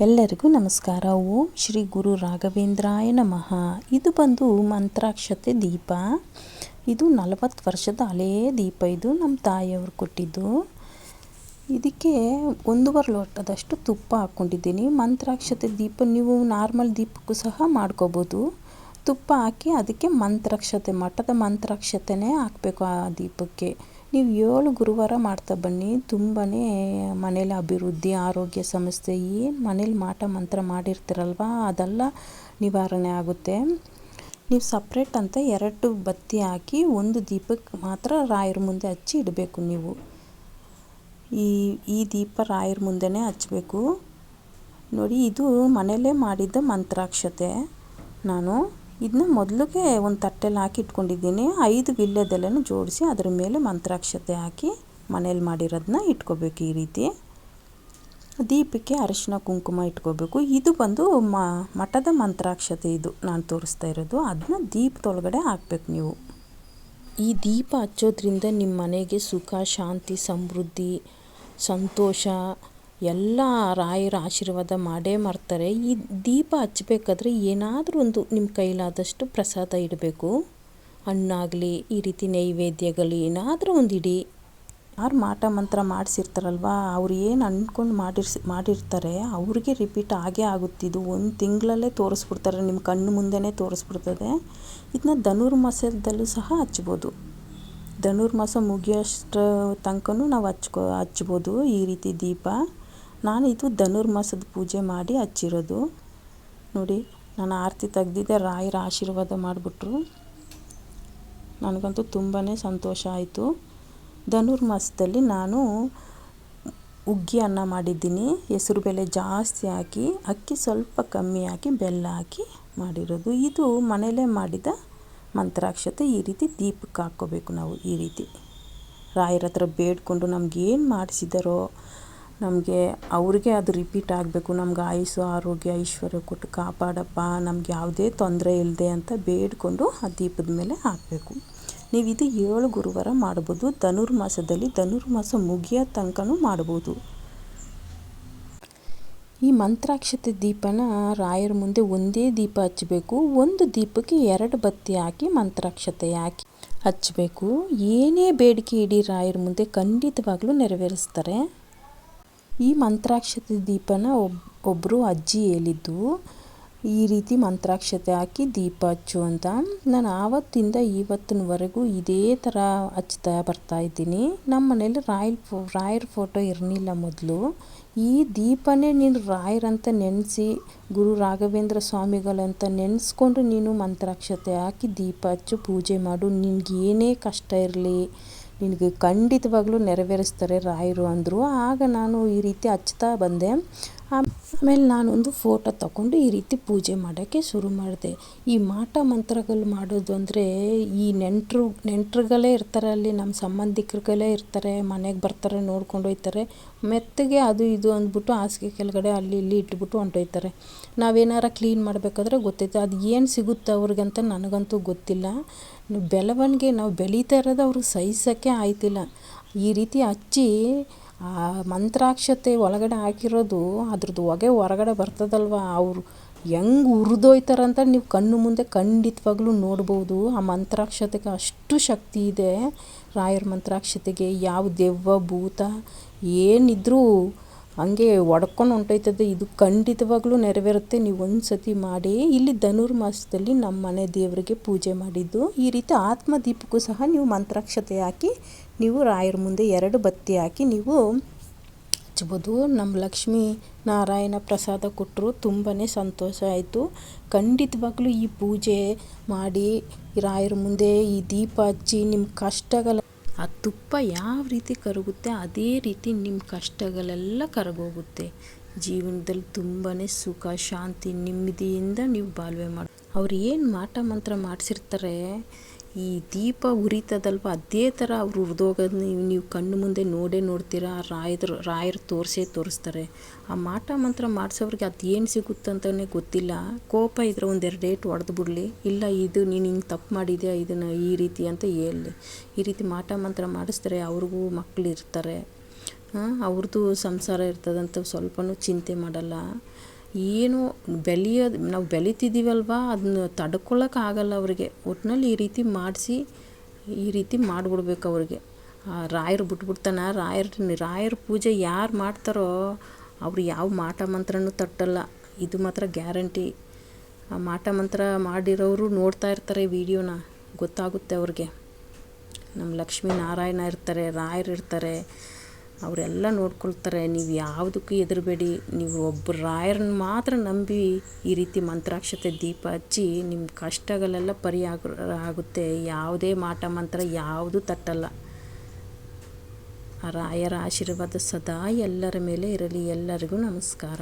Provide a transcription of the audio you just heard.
ಎಲ್ಲರಿಗೂ ನಮಸ್ಕಾರ. ಓಂ ಶ್ರೀ ಗುರು ರಾಘವೇಂದ್ರಾಯ ನಮಃ. ಇದು ಬಂದು ಮಂತ್ರಾಕ್ಷತೆ ದೀಪ. ಇದು ನಲವತ್ತು ವರ್ಷದ ಹಳೇ ದೀಪ ಇದು ನಮ್ಮ ತಾಯಿಯವರು ಕೊಟ್ಟಿದ್ದು. ಇದಕ್ಕೆ ಒಂದೂವರೆ ಲೋಟದಷ್ಟು ತುಪ್ಪ ಹಾಕ್ಕೊಂಡಿದ್ದೀನಿ. ಮಂತ್ರಾಕ್ಷತೆ ದೀಪ ನೀವು ನಾರ್ಮಲ್ ದೀಪಕ್ಕೂ ಸಹ ಮಾಡ್ಕೋಬೋದು. ತುಪ್ಪ ಹಾಕಿ ಅದಕ್ಕೆ ಮಂತ್ರಾಕ್ಷತೆ ಮಠದ ಮಂತ್ರಾಕ್ಷತೆನೇ ಹಾಕಬೇಕು ಆ ದೀಪಕ್ಕೆ. ನೀವು ಏಳು ಗುರುವಾರ ಮಾಡ್ತಾ ಬನ್ನಿ. ತುಂಬಾ ಮನೇಲಿ ಅಭಿವೃದ್ಧಿ, ಆರೋಗ್ಯ ಸಮಸ್ಯೆ, ಏನು ಮನೇಲಿ ಮಾಟ ಮಂತ್ರ ಮಾಡಿರ್ತೀರಲ್ವ? ಅದೆಲ್ಲ ನಿವಾರಣೆ ಆಗುತ್ತೆ. ನೀವು ಸಪ್ರೇಟ್ ಅಂತ ಎರಡು ಬತ್ತಿ ಹಾಕಿ ಒಂದು ದೀಪಕ್ಕೆ ಮಾತ್ರ ರಾಯರ ಮುಂದೆ ಹಚ್ಚಿ ಇಡಬೇಕು ನೀವು. ಈ ಈ ದೀಪ ರಾಯರ ಮುಂದೆನೇ ಹಚ್ಚಬೇಕು ನೋಡಿ, ಇದು ಮನೆಯಲ್ಲೇ ಮಾಡಿದ್ದ ಮಂತ್ರಾಕ್ಷತೆ. ನಾನು ಇದನ್ನ ಮೊದಲಿಗೆ ಒಂದು ತಟ್ಟೆಲಿ ಹಾಕಿ ಇಟ್ಕೊಂಡಿದ್ದೀನಿ. ಐದು ವಿಳ್ಯದೆಲೆನೂ ಜೋಡಿಸಿ ಅದರ ಮೇಲೆ ಮಂತ್ರಾಕ್ಷತೆ ಹಾಕಿ ಮನೇಲಿ ಮಾಡಿರೋದನ್ನ ಇಟ್ಕೋಬೇಕು ಈ ರೀತಿ. ದೀಪಕ್ಕೆ ಅರಿಶಿನ ಕುಂಕುಮ ಇಟ್ಕೋಬೇಕು. ಇದು ಬಂದು ಮ, ಮಠದ ಮಂತ್ರಾಕ್ಷತೆ ಇದು ನಾನು ತೋರಿಸ್ತಾ ಇರೋದು. ಅದನ್ನ ದೀಪದೊಳಗಡೆ ಹಾಕ್ಬೇಕು ನೀವು. ಈ ದೀಪ ಹಚ್ಚೋದ್ರಿಂದ ನಿಮ್ಮ ಮನೆಗೆ ಸುಖ, ಶಾಂತಿ, ಸಮೃದ್ಧಿ, ಸಂತೋಷ ಎಲ್ಲ ರಾಯರ ಆಶೀರ್ವಾದ ಮಾಡೇ ಮಾಡ್ತಾರೆ. ಈ ದೀಪ ಹಚ್ಚಬೇಕಾದ್ರೆ ಏನಾದರೂ ಒಂದು ನಿಮ್ಮ ಕೈಲಾದಷ್ಟು ಪ್ರಸಾದ ಇಡಬೇಕು. ಹಣ್ಣಾಗಲಿ, ಈ ರೀತಿ ನೈವೇದ್ಯಗಳು ಏನಾದರೂ ಒಂದು ಇಡಿ. ಯಾರು ಮಾಟ ಮಂತ್ರ ಮಾಡಿಸಿರ್ತಾರಲ್ವ, ಅವ್ರು ಏನು ಅಂದ್ಕೊಂಡು ಮಾಡಿರ್ಸಿ, ಮಾಡಿರ್ತಾರೆ, ಅವ್ರಿಗೆ ರಿಪೀಟ್ ಆಗೇ ಆಗುತ್ತಿದ್ದು ಒಂದು ತಿಂಗಳಲ್ಲೇ ತೋರಿಸ್ಬಿಡ್ತಾರೆ ನಿಮ್ಮ ಕಣ್ಣು ಮುಂದೆನೇ ತೋರಿಸ್ಬಿಡ್ತದೆ. ಇದನ್ನ ಧನುರ್ಮಾಸದಲ್ಲೂ ಸಹ ಹಚ್ಬೋದು. ಧನುರ್ಮಾಸ ಮುಗಿಯೋಷ್ಟು ತನಕನೂ ನಾವು ಹಚ್ಕೋ, ಹಚ್ಬೋದು ಈ ರೀತಿ ದೀಪ. ನಾನು ಇದು ಧನುರ್ಮಾಸದ ಪೂಜೆ ಮಾಡಿ ಹಚ್ಚಿರೋದು. ನೋಡಿ ನಾನು ಆರತಿ ತೆಗ್ದಿದ್ದೆ ರಾಯರ ಆಶೀರ್ವಾದ ಮಾಡಿಬಿಟ್ರು. ನನಗಂತೂ ತುಂಬಾ ಸಂತೋಷ ಆಯಿತು. ಧನುರ್ಮಾಸದಲ್ಲಿ ನಾನು ಉಗ್ಗಿ ಅನ್ನ ಮಾಡಿದ್ದೀನಿ. ಹೆಸರು ಹೆಸರುಬೇಳೆ ಜಾಸ್ತಿ ಹಾಕಿ, ಅಕ್ಕಿ ಸ್ವಲ್ಪ ಕಮ್ಮಿ ಹಾಕಿ, ಬೆಲ್ಲ ಹಾಕಿ ಮಾಡಿರೋದು. ಇದು ಮನೆಯಲ್ಲೇ ಮಾಡಿದ ಮಂತ್ರಾಕ್ಷತೆ, ಈ ರೀತಿ ದೀಪಕ್ಕೆ ಹಾಕ್ಕೋಬೇಕು ನಾವು, ಈ ರೀತಿ. ರಾಯರ ಹತ್ರ ಬೇಡ್ಕೊಂಡು ನಮ್ಗೆ ಏನು ಮಾಡಿಸಿದಾರೋ ನಮಗೆ ಅವ್ರಿಗೆ ಅದು ರಿಪೀಟ್ ಆಗಬೇಕು. ನಮ್ಗೆ ಆಯುಸ್ಸು, ಆರೋಗ್ಯ, ಐಶ್ವರ್ಯ ಕೊಟ್ಟು ಕಾಪಾಡಪ್ಪ, ನಮ್ಗೆ ಯಾವುದೇ ತೊಂದರೆ ಇಲ್ಲದೆ ಅಂತ ಬೇಡಿಕೊಂಡು ಆ ದೀಪದ ಮೇಲೆ ಹಾಕಬೇಕು. ನೀವು ಇದು ಏಳು ಗುರುವಾರ ಮಾಡ್ಬೋದು. ಧನುರ್ಮಾಸದಲ್ಲಿ ಧನುರ್ಮಾಸ ಮುಗಿಯೋ ತನಕನೂ ಮಾಡ್ಬೋದು. ಈ ಮಂತ್ರಾಕ್ಷತೆ ದೀಪನ ರಾಯರ ಮುಂದೆ ಒಂದೇ ದೀಪ ಹಚ್ಚಬೇಕು ಒಂದು ದೀಪಕ್ಕೆ ಎರಡು ಬತ್ತಿ ಹಾಕಿ ಮಂತ್ರಾಕ್ಷತೆ ಹಾಕಿ ಹಚ್ಚಬೇಕು ಏನೇ ಬೇಡಿಕೆ ಇಡೀ ರಾಯರ ಮುಂದೆ ಖಂಡಿತವಾಗ್ಲೂ ನೆರವೇರಿಸ್ತಾರೆ. ಈ ಮಂತ್ರಾಕ್ಷತೆ ದೀಪನ ಒಬ್ ಒಬ್ಬರು ಅಜ್ಜಿ ಹೇಳಿದ್ದು, ಈ ರೀತಿ ಮಂತ್ರಾಕ್ಷತೆ ಹಾಕಿ ದೀಪ ಹಚ್ಚು ಅಂತ. ನಾನು ಆವತ್ತಿಂದ ಇವತ್ತಿನವರೆಗೂ ಇದೇ ಥರ ಹಚ್ತಾ ಬರ್ತಾಯಿದ್ದೀನಿ ನಮ್ಮ ಮನೇಲಿ ರಾಯಲ್ ಫೋ, ರಾಯರ್ ಫೋಟೋ ಇರಲಿಲ್ಲ ಮೊದಲು. ಈ ದೀಪನೇ ನೀನು ರಾಯರಂತ ನೆನೆಸಿ, ಗುರು ರಾಘವೇಂದ್ರ ಸ್ವಾಮಿಗಳಂತ ನೆನೆಸ್ಕೊಂಡು ನೀನು ಮಂತ್ರಾಕ್ಷತೆ ಹಾಕಿ ದೀಪ ಹಚ್ಚು, ಪೂಜೆ ಮಾಡು. ನಿನಗೇನೇ ಕಷ್ಟ ಇರಲಿ. ನಿನಗೆ ಖಂಡಿತವಾಗ್ಲೂ ನೆರವೇರಿಸ್ತಾರೆ ರಾಯರು ಅಂದರು. ಆಗ ನಾನು ಈ ರೀತಿ ಹಚ್ತಾ ಬಂದೆ. ಆಮೇಲೆ ನಾನೊಂದು ಫೋಟೋ ತಗೊಂಡು ಈ ರೀತಿ ಪೂಜೆ ಮಾಡೋಕ್ಕೆ ಶುರು ಮಾಡಿದೆ. ಈ ಮಾಟ ಮಂತ್ರಗಳು ಮಾಡೋದು ಅಂದರೆ ಈ ನೆಂಟರು, ನೆಂಟರುಗಳೇ ಇರ್ತಾರೆ ಅಲ್ಲಿ, ನಮ್ಮ ಸಂಬಂಧಿಕರುಗಳೇ ಇರ್ತಾರೆ, ಮನೆಗೆ ಬರ್ತಾರೆ, ನೋಡ್ಕೊಂಡು ಹೋಗ್ತಾರೆ ಮೆತ್ತಗೆ ಅದು ಇದು ಅಂದ್ಬಿಟ್ಟು ಹಾಸಿಗೆ ಕೆಳಗಡೆ ಅಲ್ಲಿ ಇಲ್ಲಿ ಇಟ್ಬಿಟ್ಟು ಹೊಂಟೋಯ್ತಾರೆ. ನಾವೇನಾರ ಕ್ಲೀನ್ ಮಾಡಬೇಕಾದ್ರೆ ಗೊತ್ತೈತೆ ಅದು ಏನು ಸಿಗುತ್ತೆ ಅವ್ರಿಗಂತ ನನಗಂತೂ ಗೊತ್ತಿಲ್ಲ. ಬೆಳವಣಿಗೆ ನಾವು ಬೆಳೀತಾ ಇರೋದು ಅವ್ರಿಗೆ ಸಹಿಸೋಕ್ಕೆ ಆಯ್ತಿಲ್ಲ. ಈ ರೀತಿ ಹಚ್ಚಿ ಆ ಮಂತ್ರಾಕ್ಷತೆ ಒಳಗಡೆ ಹಾಕಿರೋದು ಅದ್ರದ್ದು ಹೊಗೆ ಹೊರಗಡೆ ಬರ್ತದಲ್ವ? ಅವರು ಹೆಂಗೆ ಹುರಿದೋಯ್ತಾರಂತ ನೀವು ಕಣ್ಣು ಮುಂದೆ ಖಂಡಿತವಾಗ್ಲೂ ನೋಡ್ಬೋದು. ಆ ಮಂತ್ರಾಕ್ಷತೆಗೆ ಅಷ್ಟು ಶಕ್ತಿ ಇದೆ. ರಾಯರ ಮಂತ್ರಾಕ್ಷತೆಗೆ ಯಾವ ದೆವ್ವ ಭೂತ ಏನಿದ್ರೂ ಹಂಗೆ ಒಡ್ಕೊಂಡು ಹೊಂಟೋಯ್ತದೆ. ಇದು ಖಂಡಿತವಾಗ್ಲೂ ನೆರವೇರುತ್ತೆ. ನೀವು ಒಂದು ಸತಿ ಮಾಡಿ ಇಲ್ಲಿ ಧನುರ್ಮಾಸದಲ್ಲಿ ನಮ್ಮ ಮನೆ ದೇವರಿಗೆ ಪೂಜೆ ಮಾಡಿದ್ದು. ಈ ರೀತಿ ಆತ್ಮದೀಪಕ್ಕೂ ಸಹ ನೀವು ಮಂತ್ರಾಕ್ಷತೆ ಹಾಕಿ, ನೀವು ರಾಯರ ಮುಂದೆ ಎರಡು ಬತ್ತಿ ಹಾಕಿ, ನೀವು ಹಚ್ಬೋದು ನಮ್ಮ ಲಕ್ಷ್ಮೀ ನಾರಾಯಣ ಪ್ರಸಾದ ಕೊಟ್ಟರು ತುಂಬಾ ಸಂತೋಷ ಆಯಿತು. ಖಂಡಿತವಾಗ್ಲೂ ಈ ಪೂಜೆ ಮಾಡಿ ರಾಯರ ಮುಂದೆ ಈ ದೀಪ ಹಚ್ಚಿ ನಿಮ್ಮ ಕಷ್ಟಗಳ ಆ ತುಪ್ಪ ಯಾವ ರೀತಿ ಕರಗುತ್ತೆ ಅದೇ ರೀತಿ ನಿಮ್ಮ ಕಷ್ಟಗಳೆಲ್ಲ ಕರಗೋಗುತ್ತೆ. ಜೀವನದಲ್ಲಿ ತುಂಬಾ ಸುಖ, ಶಾಂತಿ, ನೆಮ್ಮದಿಯಿಂದ ನೀವು ಬಾಳ್ವೆ ಮಾಡಿ, ಅವ್ರು ಏನು ಮಾಟ ಮಂತ್ರ ಮಾಡಿಸಿರ್ತಾರೆ ಈ ದೀಪ ಉರಿತದಲ್ವ? ಅದೇ ಥರ ಅವರು ಹುರಿದೋಗೋದು ನೀವು ಕಣ್ಣು ಮುಂದೆ ನೋಡೇ ನೋಡ್ತೀರಾ? ರಾಯದ್ರು ರಾಯರು ತೋರಿಸೇ ತೋರಿಸ್ತಾರೆ. ಆ ಮಾಟ ಮಂತ್ರ ಮಾಡಿಸೋರಿಗೆ ಅದು ಏನು ಸಿಗುತ್ತಂತಲೇ ಗೊತ್ತಿಲ್ಲ. ಕೋಪ ಇದ್ರೆ ಒಂದೆರಡು ಏಟು ಹೊಡೆದು ಬಿಡಲಿ. ಇಲ್ಲ, ಇದು ನೀನು ಹಿಂಗೆ ತಪ್ಪು ಮಾಡಿದ್ಯಾ? ಇದನ್ನು ಈ ರೀತಿ ಅಂತ ಹೇಳಿ ಈ ರೀತಿ ಮಾಟ ಮಂತ್ರ ಮಾಡಿಸ್ತಾರೆ, ಅವ್ರಿಗೂ ಮಕ್ಕಳು ಇರ್ತಾರೆ ಅವ್ರದ್ದು ಸಂಸಾರ ಇರ್ತದಂತ ಸ್ವಲ್ಪನೂ ಚಿಂತೆ ಮಾಡಲ್ಲ. ಏನು ಬೆಳೆಯೋದು ನಾವು ಬೆಳಿತಿದ್ದೀವಲ್ವ ಅದನ್ನ ಆಗಲ್ಲ ಅವ್ರಿಗೆ. ಒಟ್ನಲ್ಲಿ ಈ ರೀತಿ ಮಾಡಿಸಿ, ಈ ರೀತಿ ಮಾಡಿಬಿಡ್ಬೇಕು ಅವ್ರಿಗೆ. ರಾಯರು ಬಿಟ್ಬಿಡ್ತಾನ ರಾಯರ ರಾಯರ ಪೂಜೆ ಯಾರು ಮಾಡ್ತಾರೋ ಅವ್ರು ಯಾವ ಮಾಟ ಮಂತ್ರನೂ ತಟ್ಟಲ್ಲ. ಇದು ಮಾತ್ರ ಗ್ಯಾರಂಟಿ. ಆ ಮಾಟ ಮಂತ್ರ ಮಾಡಿರೋರು ನೋಡ್ತಾ ಇರ್ತಾರೆ ವಿಡಿಯೋನ. ಗೊತ್ತಾಗುತ್ತೆ ಅವ್ರಿಗೆ. ನಮ್ಮ ಲಕ್ಷ್ಮೀ ನಾರಾಯಣ ಇರ್ತಾರೆ, ರಾಯರು ಇರ್ತಾರೆ. ಅವರೆಲ್ಲ ನೋಡ್ಕೊಳ್ತಾರೆ, ನೀವು ಯಾವುದಕ್ಕೂ ಹೆದರಬೇಡಿ ನೀವು ಒಬ್ಬ ರಾಯರನ್ನ ಮಾತ್ರ ನಂಬಿ ಈ ರೀತಿ ಮಂತ್ರಾಕ್ಷತೆ ದೀಪ ಹಚ್ಚಿ ನಿಮ್ಮ ಕಷ್ಟಗಳೆಲ್ಲ ಪರಿಹಾರ ಆಗುತ್ತೆ. ಯಾವುದೇ ಮಾಟ ಮಂತ್ರ ಯಾವುದೂ ತಟ್ಟಲ್ಲ. ರಾಯರ ಆಶೀರ್ವಾದ ಸದಾ ಎಲ್ಲರ ಮೇಲೆ ಇರಲಿ. ಎಲ್ಲರಿಗೂ ನಮಸ್ಕಾರ.